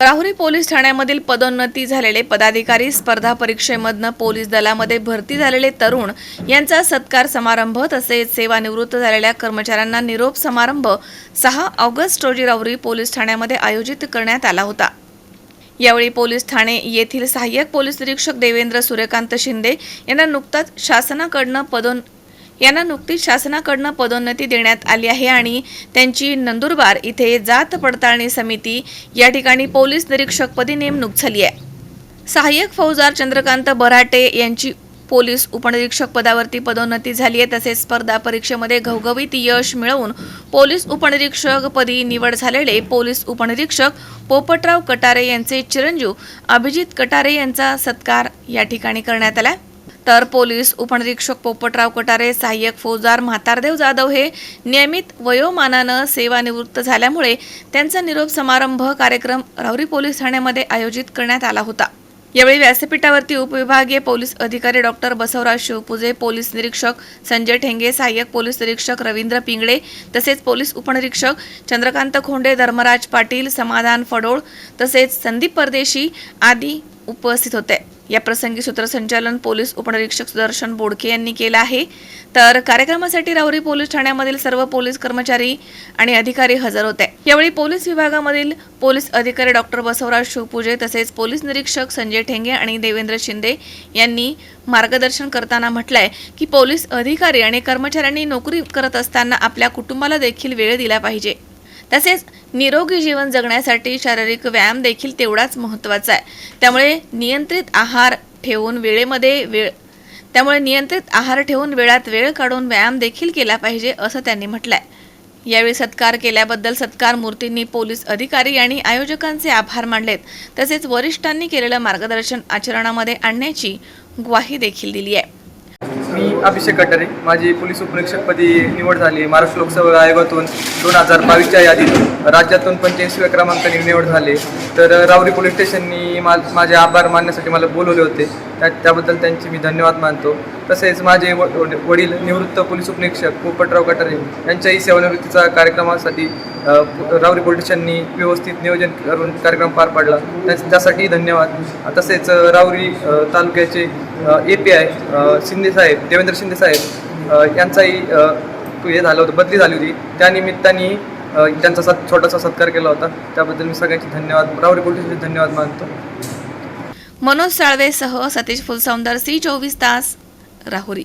Rahuri police ठाण्यामधील पदोन्नती झालेले पदाधिकारी स्पर्धा परीक्षेमधनं पोलीस दलामध्ये भरती झालेले तरुण यांचा सत्कार समारंभ तसेच सेवानिवृत्त झालेल्या कर्मचाऱ्यांना निरोप समारंभ सहा ऑगस्ट रोजी राहुरी पोलीस ठाण्यामध्ये आयोजित करण्यात आला होता. यावेळी पोलीस ठाणे येथील सहाय्यक पोलीस निरीक्षक देवेंद्र सूर्यकांत शिंदे यांना नुकताच शासनाकडनं पदोन यांना नुकतीच शासनाकडनं पदोन्नती देण्यात आली आहे आणि त्यांची नंदुरबार इथे जात पडताळणी समिती या ठिकाणी पोलीस निरीक्षकपदी नेमणूक झाली आहे. सहाय्यक फौजदार चंद्रकांत बराटे यांची पोलीस उपनिरीक्षक पदावरती पदोन्नती झाली आहे. तसेच स्पर्धा परीक्षेमध्ये घवघवीत यश मिळवून पोलीस उपनिरीक्षक पदी निवड झालेले पोलीस उपनिरीक्षक पोपटराव कटारे यांचे चिरंजीव अभिजित कटारे यांचा सत्कार या ठिकाणी करण्यात आला तर पोलीस उपनिरीक्षक पोपटराव कटारे सहाय्यक फौजदार म्हातारदेव जाधव हे नियमित वयोमानानं सेवानिवृत्त झाल्यामुळे त्यांचा निरोप समारंभ कार्यक्रम राहुरी पोलीस ठाण्यामध्ये आयोजित करण्यात आला होता. यावेळी व्यासपीठावरती उपविभागीय पोलीस अधिकारी डॉक्टर बसवराज शिवपुजे पोलीस निरीक्षक संजय ठेंगे सहाय्यक पोलीस निरीक्षक रवींद्र पिंगळे तसेच पोलीस उपनिरीक्षक चंद्रकांत खोंडे धर्मराज पाटील समाधान फडोळ तसेच संदीप परदेशी आदी उपस्थित होते. या प्रसंगी सूत्रसंचालन पोलीस उपनिरीक्षक सुदर्शन बोडके यांनी केलं आहे. तर कार्यक्रमासाठी राहुरी पोलीस ठाण्यामधील सर्व पोलीस कर्मचारी आणि अधिकारी हजर होते. यावेळी पोलीस विभागामधील पोलीस अधिकारी डॉक्टर बसवराज शिवपूजे तसेच पोलीस निरीक्षक संजय ठेंगे आणि देवेंद्र शिंदे यांनी मार्गदर्शन करताना म्हटलंय की पोलीस अधिकारी आणि कर्मचाऱ्यांनी नोकरी करत असताना आपल्या कुटुंबाला देखील वेळ दिला पाहिजे. तसेच निरोगी जीवन जगण्यासाठी शारीरिक व्यायाम देखील तेवढाच महत्त्वाचा आहे. त्यामुळे नियंत्रित आहार ठेवून वेळेमध्ये वेळ त्यामुळे नियंत्रित आहार ठेवून वेळात वेळ काढून व्यायाम देखील केला पाहिजे असं त्यांनी म्हटलं आहे यावेळी सत्कार केल्याबद्दल सत्कार मूर्तींनी पोलीस अधिकारी आणि आयोजकांचे आभार मानलेत. तसेच वरिष्ठांनी केलेलं मार्गदर्शन आचरणामध्ये आणण्याची ग्वाही देखील दिली आहे. मी अभिषेक कटारे. माझी पोलीस उपनिरीक्षकपदी निवड झाली. महाराष्ट्र लोकसेवा आयोगातून दोन हजार बावीसच्या यादीत राज्यातून पंच्याऐंशीव्या क्रमांकाने निवड झाले. तर रावरी पोलीस स्टेशननी मा माझे आभार मानण्यासाठी मला बोलवले होते. त्या त्याबद्दल त्यांचे मी धन्यवाद मानतो. तसेच माझे व वडील निवृत्त पोलीस उपनिरीक्षक पोपटराव कटारे यांच्याही सेवानिवृत्तीचा कार्यक्रमासाठी रावरी पोलीस व्यवस्थित नियोजन करून कार्यक्रम पार पाडला. त्या- त्यासाठी धन्यवाद. तसेच रावरी तालुक्याचे ए पी आय शिंदे साहेब देवेंद्र शिंदे साहेब यांचाही हे झालं होतं बदली झाली होती. त्यानिमित्ताने त्यांचा सत् छोटासा सत्कार केला होता. त्याबद्दल मी सगळ्यांचे धन्यवाद रावरी पोलीस धन्यवाद मानतो. मनोज साळवेसह सतीश फुलसौंदर सी चोवीस तास राहुरी.